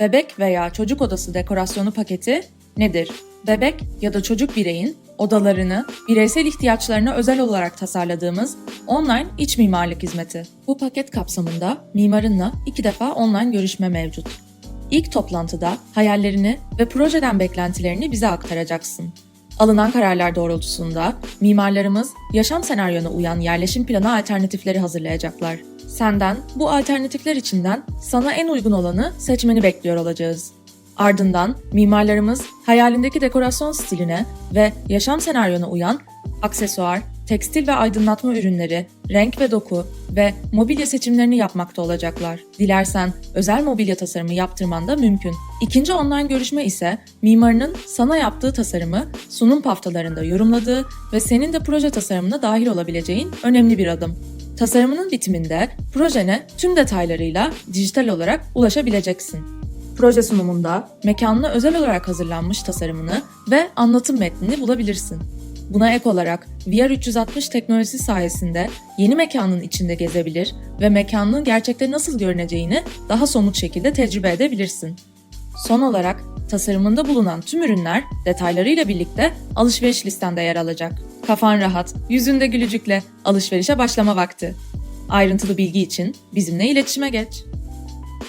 Bebek veya çocuk odası dekorasyonu paketi nedir? Bebek ya da çocuk bireyin odalarını bireysel ihtiyaçlarına özel olarak tasarladığımız online iç mimarlık hizmeti. Bu paket kapsamında mimarınla iki defa online görüşme mevcut. İlk toplantıda hayallerini ve projeden beklentilerini bize aktaracaksın. Alınan kararlar doğrultusunda mimarlarımız yaşam senaryona uyan yerleşim planı alternatifleri hazırlayacaklar. Senden bu alternatifler içinden sana en uygun olanı seçmeni bekliyor olacağız. Ardından mimarlarımız hayalindeki dekorasyon stiline ve yaşam senaryona uyan aksesuar, tekstil ve aydınlatma ürünleri, renk ve doku ve mobilya seçimlerini yapmakta olacaklar. Dilersen özel mobilya tasarımı yaptırman da mümkün. İkinci online görüşme ise mimarının sana yaptığı tasarımı sunum paftalarında yorumladığı ve senin de proje tasarımına dahil olabileceğin önemli bir adım. Tasarımının bitiminde projene tüm detaylarıyla dijital olarak ulaşabileceksin. Proje sunumunda mekanına özel olarak hazırlanmış tasarımını ve anlatım metnini bulabilirsin. Buna ek olarak VR 360 teknolojisi sayesinde yeni mekanın içinde gezebilir ve mekanın gerçekte nasıl görüneceğini daha somut şekilde tecrübe edebilirsin. Son olarak tasarımında bulunan tüm ürünler detaylarıyla birlikte alışveriş listende yer alacak. Kafan rahat, yüzünde gülücükle alışverişe başlama vakti. Ayrıntılı bilgi için bizimle iletişime geç.